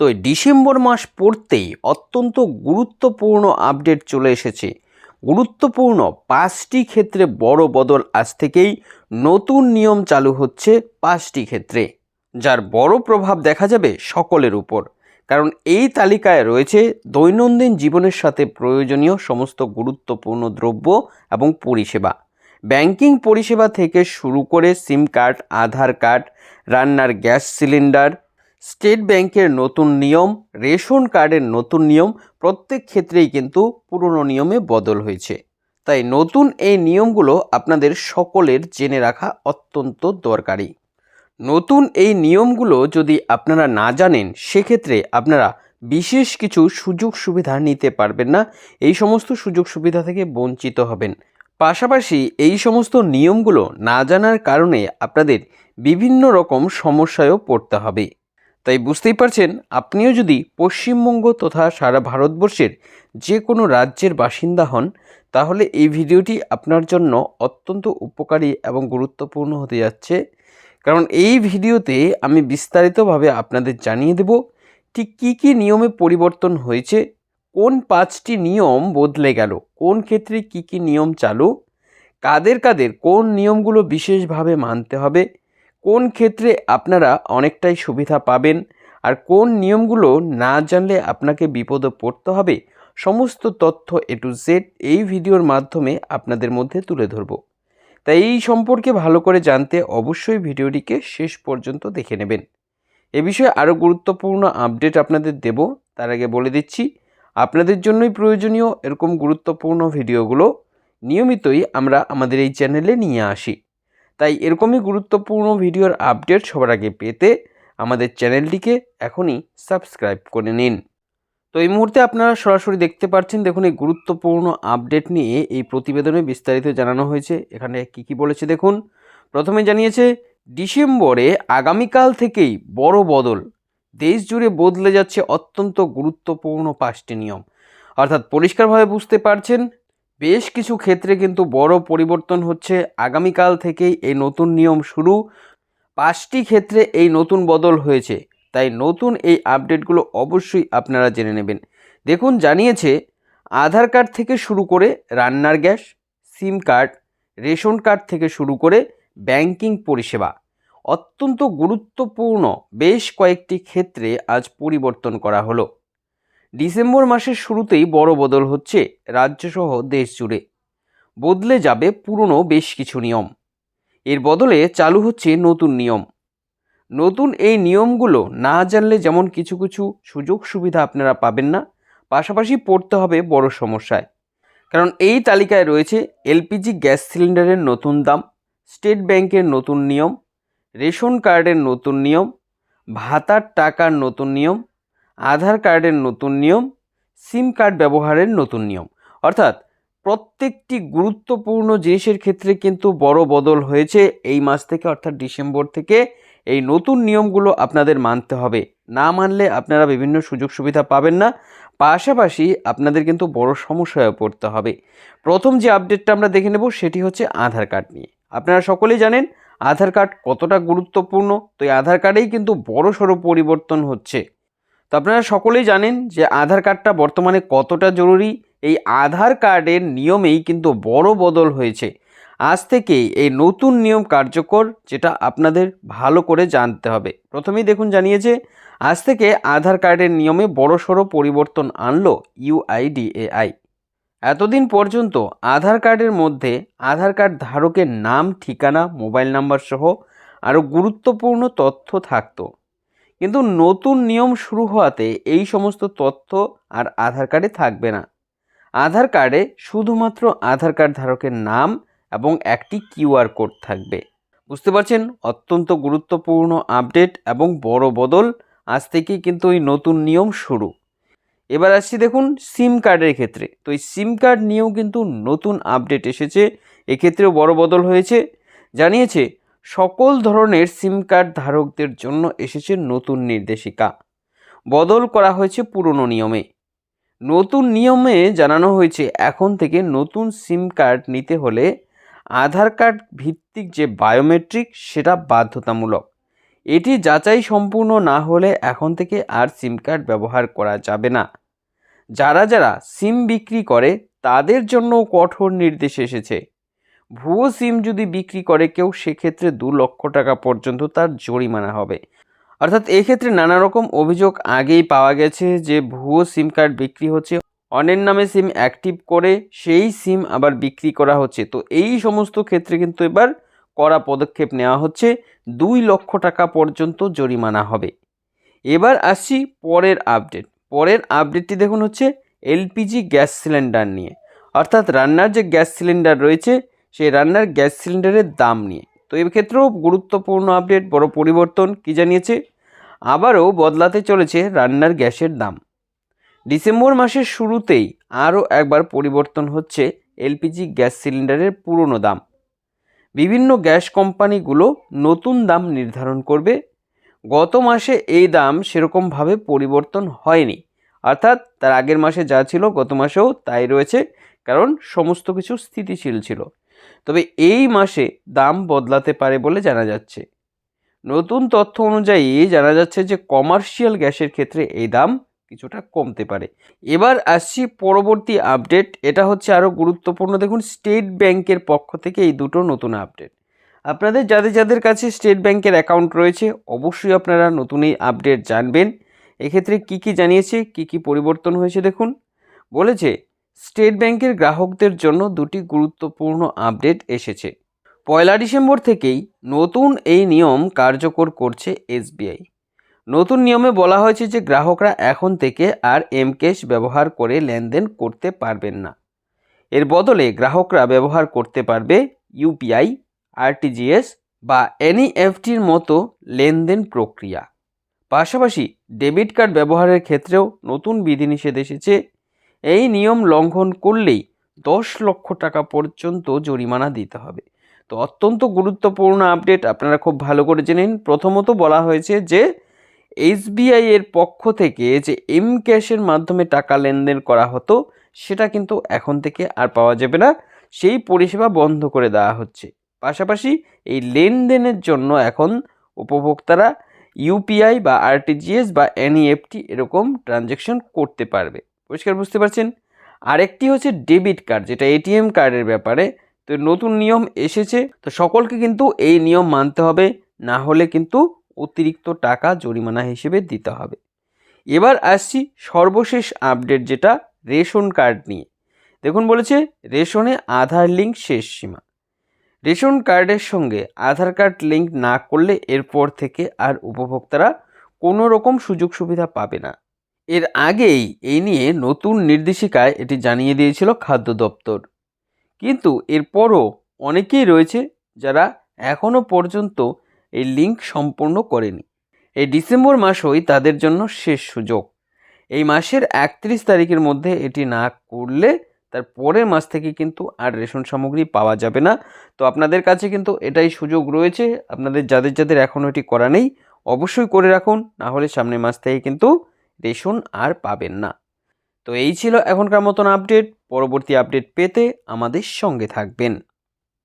তো ডিসেম্বর মাস পড়তেই অত্যন্ত গুরুত্বপূর্ণ আপডেট চলে এসেছে। গুরুত্বপূর্ণ পাঁচটি ক্ষেত্রে বড় বদল আজ থেকেই নতুন নিয়ম চালু হচ্ছে পাঁচটি ক্ষেত্রে, যার বড় প্রভাব দেখা যাবে সকলের উপর। কারণ এই তালিকায় রয়েছে দৈনন্দিন জীবনের সাথে প্রয়োজনীয় সমস্ত গুরুত্বপূর্ণ দ্রব্য এবং পরিষেবা। ব্যাংকিং পরিষেবা থেকে শুরু করে সিম কার্ড, আধার কার্ড, রান্নার গ্যাস সিলিন্ডার স্টেট ব্যাংকের নতুন নিয়ম, রেশন কার্ডের নতুন নিয়ম প্রত্যেক ক্ষেত্রেই কিন্তু পুরনো নিয়মে বদল হয়েছে। তাই নতুন এই নিয়মগুলো আপনাদের সকলের জেনে রাখা অত্যন্ত দরকারি। নতুন এই নিয়মগুলো যদি আপনারা না জানেন, সেক্ষেত্রে আপনারা বিশেষ কিছু সুযোগ সুবিধা নিতে পারবেন না। এই সমস্ত সুযোগ সুবিধা থেকে বঞ্চিত হবেন। পাশাপাশি এই সমস্ত নিয়মগুলো না জানার কারণে আপনাদের বিভিন্ন রকম সমস্যায়ও পড়তে হবে। তাই বুঝতেই পারছেন, আপনিও যদি পশ্চিমবঙ্গ তথা সারা ভারতবর্ষের যে কোনো রাজ্যের বাসিন্দা হন, তাহলে এই ভিডিওটি আপনার জন্য অত্যন্ত উপকারী এবং গুরুত্বপূর্ণ হতে যাচ্ছে। কারণ এই ভিডিওতে আমি বিস্তারিতভাবে আপনাদের জানিয়ে দেব, ঠিক কী কী নিয়মে পরিবর্তন হয়েছে, কোন পাঁচটি নিয়ম বদলে গেল, কোন ক্ষেত্রে কী কী নিয়ম চালু, কাদের কাদের কোন নিয়মগুলো বিশেষভাবে মানতে হবে কোন ক্ষেত্রে আপনারা অনেকটাই সুবিধা পাবেন আর কোন নিয়মগুলো না জানলে আপনাকে বিপদে পড়তে হবে, সমস্ত তথ্য এ টু জেড এই ভিডিওর মাধ্যমে আপনাদের মধ্যে তুলে ধরব। তাই এই সম্পর্কে ভালো করে জানতে অবশ্যই ভিডিওটিকে শেষ পর্যন্ত দেখে নেবেন। এ বিষয়ে আরও গুরুত্বপূর্ণ আপডেট আপনাদের দেব। তার আগে বলে দিচ্ছি, আপনাদের জন্যই প্রয়োজনীয় এরকম গুরুত্বপূর্ণ ভিডিওগুলো নিয়মিতই আমরা আমাদের এই চ্যানেলে নিয়ে আসি। তাই এরকমই গুরুত্বপূর্ণ ভিডিওর আপডেট সবার আগে পেতে আমাদের চ্যানেলটিকে এখনই সাবস্ক্রাইব করে নিন। তো এই মুহূর্তে আপনারা সরাসরি দেখতে পাচ্ছেন, দেখুন এই গুরুত্বপূর্ণ আপডেট নিয়ে এই প্রতিবেদনে বিস্তারিত জানানো হয়েছে। এখানে কি কি বলেছে দেখুন। প্রথমে জানিয়েছে, ডিসেম্বরে আগামীকাল থেকেই বড় বদল। দেশ জুড়ে বদলে যাচ্ছে অত্যন্ত গুরুত্বপূর্ণ পাঁচটি নিয়ম। অর্থাৎ পরিষ্কারভাবে বুঝতে পারছেন বেশ কিছু ক্ষেত্রে কিন্তু বড় পরিবর্তন হচ্ছে। আগামীকাল থেকেই এই নতুন নিয়ম শুরু। পাঁচটি ক্ষেত্রে এই নতুন বদল হয়েছে। তাই নতুন এই আপডেটগুলো অবশ্যই আপনারা জেনে নেবেন। দেখুন, জানিয়েছে, আধার কার্ড থেকে শুরু করে রান্নার gas, sim card, ration card থেকে শুরু করে ব্যাংকিং পরিষেবা। অত্যন্ত গুরুত্বপূর্ণ। বেশ কয়েকটি ক্ষেত্রে আজ পরিবর্তন করা হলো। ডিসেম্বর মাসের শুরুতেই বড় বদল হচ্ছে রাজ্যসহ দেশ জুড়ে। বদলে যাবে পুরনো বেশ কিছু নিয়ম। এর বদলে চালু হচ্ছে নতুন নিয়ম। নতুন এই নিয়মগুলো না জানলে যেমন কিছু কিছু সুযোগ সুবিধা আপনারা পাবেন না, পাশাপাশি পড়তে হবে বড় সমস্যায়। কারণ এই তালিকায় রয়েছে এলপিজি গ্যাস সিলিন্ডারের নতুন দাম, স্টেট ব্যাংকের নতুন নিয়ম, রেশন কার্ডের নতুন নিয়ম, ভাতার টাকার নতুন নিয়ম আধার কার্ডের নতুন নিয়ম, সিম কার্ড ব্যবহারের নতুন নিয়ম। অর্থাৎ প্রত্যেকটি গুরুত্বপূর্ণ জিনিসের ক্ষেত্রে কিন্তু বড় বদল হয়েছে এই মাস থেকে, অর্থাৎ ডিসেম্বর থেকে। এই নতুন নিয়মগুলো আপনাদের মানতে হবে। না মানলে আপনারা বিভিন্ন সুযোগ সুবিধা পাবেন না। পাশাপাশি আপনাদের কিন্তু বড় সমস্যায় পড়তে হবে। প্রথম যে আপডেটটা আমরা দেখে নেব সেটি হচ্ছে আধার কার্ড নিয়ে। আপনারা সকলেই জানেন, আধার কার্ড কতটা গুরুত্বপূর্ণ। তো এই আধার কার্ডেই কিন্তু বড় সড়ো পরিবর্তন হচ্ছে। তো আপনারা সকলেই জানেন যে আধার কার্ডটা বর্তমানে কতটা জরুরি। এই আধার কার্ডের নিয়মেই কিন্তু বড় বদল হয়েছে। আজ থেকেই এই নতুন নিয়ম কার্যকর, যেটা আপনাদের ভালো করে জানতে হবে। প্রথমেই দেখুন জানিয়েছে, আজ থেকে আধার কার্ডের নিয়মে বড়সড় পরিবর্তন আনলো ইউআইডিএআই এতদিন পর্যন্ত আধার কার্ডের মধ্যে আধার কার্ড ধারকের নাম, ঠিকানা, মোবাইল নাম্বার সহ আরও গুরুত্বপূর্ণ তথ্য থাকতো। কিন্তু নতুন নিয়ম শুরু হওয়াতে এই সমস্ত তথ্য আর আধার কার্ডে থাকবে না। আধার কার্ডে শুধুমাত্র আধার কার্ড ধারকের নাম এবং একটি কিউআর কোড থাকবে। বুঝতে পারছেন? অত্যন্ত গুরুত্বপূর্ণ আপডেট এবং বড় বদল। আজ থেকেই কিন্তু এই নতুন নিয়ম শুরু। এবার আসছি দেখুন সিম কার্ডের ক্ষেত্রে। তো এই সিম কার্ড নিয়েও কিন্তু নতুন আপডেট এসেছে। এক্ষেত্রেও বড় বদল হয়েছে। জানিয়েছে সকল ধরনের সিম কার্ড ধারকদের জন্য এসেছে নতুন নির্দেশিকা। বদল করা হয়েছে পুরনো নিয়মে। নতুন নিয়মে জানানো হয়েছে এখন থেকে নতুন সিম কার্ড নিতে হলে আধার কার্ড ভিত্তিক যে বায়োমেট্রিক সেটা বাধ্যতামূলক। এটি যাচাই সম্পূর্ণ না হলে এখন থেকে আর সিম কার্ড ব্যবহার করা যাবে না। যারা যারা সিম বিক্রি করে তাদের জন্য কঠোর নির্দেশ এসেছে। ভুয়ো সিম যদি বিক্রি করে কেউ, সেক্ষেত্রে দু লক্ষ টাকা পর্যন্ত তার জরিমানা হবে। অর্থাৎ এক্ষেত্রে নানা রকম অভিযোগ আগেই পাওয়া গেছে যে ভুয়ো সিম কার্ড বিক্রি হচ্ছে, অন্যের নামে সিম অ্যাক্টিভ করে সেই সিম আবার বিক্রি করা হচ্ছে। তো এই সমস্ত ক্ষেত্রে কিন্তু এবার কড়া পদক্ষেপ নেওয়া হচ্ছে, দুই লক্ষ টাকা পর্যন্ত জরিমানা হবে। এবার আসছি পরের আপডেট। পরের আপডেটটি দেখুন হচ্ছে এলপিজি গ্যাস সিলিন্ডার নিয়ে। অর্থাৎ রান্নার যে গ্যাস সিলিন্ডার রয়েছে সেই রান্নার গ্যাস সিলিন্ডারের দাম নিয়ে। তো ক্ষেত্রেও গুরুত্বপূর্ণ আপডেট, বড় পরিবর্তন, কি জানিয়েছে? আবারও বদলাতে চলেছে রান্নার গ্যাসের দাম। ডিসেম্বর মাসের শুরুতেই আরও একবার পরিবর্তন হচ্ছে এলপিজি গ্যাস সিলিন্ডারের পুরনো দাম। বিভিন্ন গ্যাস কোম্পানিগুলো নতুন দাম নির্ধারণ করবে। গত মাসে এই দাম সেরকমভাবে পরিবর্তন হয়নি। অর্থাৎ তার আগের মাসে যা ছিল গত মাসেও তাই রয়েছে, কারণ সমস্ত কিছু স্থিতিশীল ছিল। তবে এই মাসে দাম বদলাতে পারে বলে জানা যাচ্ছে। নতুন তথ্য অনুযায়ী জানা যাচ্ছে যে কমার্শিয়াল গ্যাসের ক্ষেত্রে এই দাম কিছুটা কমতে পারে। এবার আসছি পরবর্তী আপডেট, এটা হচ্ছে আরও গুরুত্বপূর্ণ। দেখুন, স্টেট ব্যাংকের পক্ষ থেকে এই দুটো নতুন আপডেট। আপনাদের, যাদের যাদের কাছে স্টেট ব্যাংকের অ্যাকাউন্ট রয়েছে, অবশ্যই আপনারা নতুন এই আপডেট জানবেন। এক্ষেত্রে কি কি জানিয়েছে, কি কি পরিবর্তন হয়েছে দেখুন। বলেছে স্টেট ব্যাংকের গ্রাহকদের জন্য দুটি গুরুত্বপূর্ণ আপডেট এসেছে। পয়লা ডিসেম্বর থেকেই নতুন এই নিয়ম কার্যকর করছে এসবিআই। নতুন নিয়মে বলা হয়েছে যে গ্রাহকরা এখন থেকে আর এম ক্যাশ ব্যবহার করে লেনদেন করতে পারবেন না। এর বদলে গ্রাহকরা ব্যবহার করতে পারবে ইউপিআই, আরটিজিএস বা এনইএফটির মতো লেনদেন প্রক্রিয়া। পাশাপাশি ডেবিট কার্ড ব্যবহারের ক্ষেত্রেও নতুন বিধিনিষেধ এসেছে এই নিয়ম লঙ্ঘন করলেই দশ লক্ষ টাকা পর্যন্ত জরিমানা দিতে হবে। তো অত্যন্ত গুরুত্বপূর্ণ আপডেট, আপনারা খুব ভালো করে জেনেন প্রথমত বলা হয়েছে যে, এসবিআই এর পক্ষ থেকে যে এম ক্যাশের মাধ্যমে টাকা লেনদেন করা হতো, সেটা কিন্তু এখন থেকে আর পাওয়া যাবে না। সেই পরিষেবা বন্ধ করে দেওয়া হচ্ছে। পাশাপাশি এই লেনদেনের জন্য এখন উপভোক্তারা ইউপিআই বা আরটিজিএস বা এনইএফটি এরকম ট্রানজ্যাকশন করতে পারবে। পরিষ্কার বুঝতে পারছেন? আরেকটি হচ্ছে ডেবিট কার্ড, যেটা এটিএম কার্ডের ব্যাপারে। তো নতুন নিয়ম এসেছে, তো সকলকে কিন্তু এই নিয়ম মানতে হবে। না হলে কিন্তু অতিরিক্ত টাকা জরিমানা হিসেবে দিতে হবে। এবার আসছি সর্বশেষ আপডেট, যেটা রেশন কার্ড নিয়ে। দেখুন বলেছে, রেশনে আধার লিঙ্ক শেষ সীমা। রেশন কার্ডের সঙ্গে আধার কার্ড লিঙ্ক না করলে এরপর থেকে আর উপভোক্তারা কোনো রকম সুযোগ সুবিধা পাবে না। এর আগেই এই নিয়ে নতুন নির্দেশিকায় এটি জানিয়ে দিয়েছিল খাদ্য দপ্তর। কিন্তু এরপরও অনেকেই রয়েছে যারা এখনও পর্যন্ত এই লিঙ্ক সম্পূর্ণ করেনি। এই ডিসেম্বর মাসই তাদের জন্য শেষ সুযোগ। এই মাসের একত্রিশ তারিখের মধ্যে এটি না করলে তার পরের মাস থেকে কিন্তু আর রেশন সামগ্রী পাওয়া যাবে না। তো আপনাদের কাছে কিন্তু এটাই সুযোগ রয়েছে। আপনাদের যাদের যাদের এখনও এটি করা নেই, অবশ্যই করে রাখুন। না হলে সামনের মাস থেকে কিন্তু রেশন আর পাবেন না। তো এই ছিল এখনকার মতন আপডেট পরবর্তী আপডেট পেতে আমাদের সঙ্গে থাকবেন।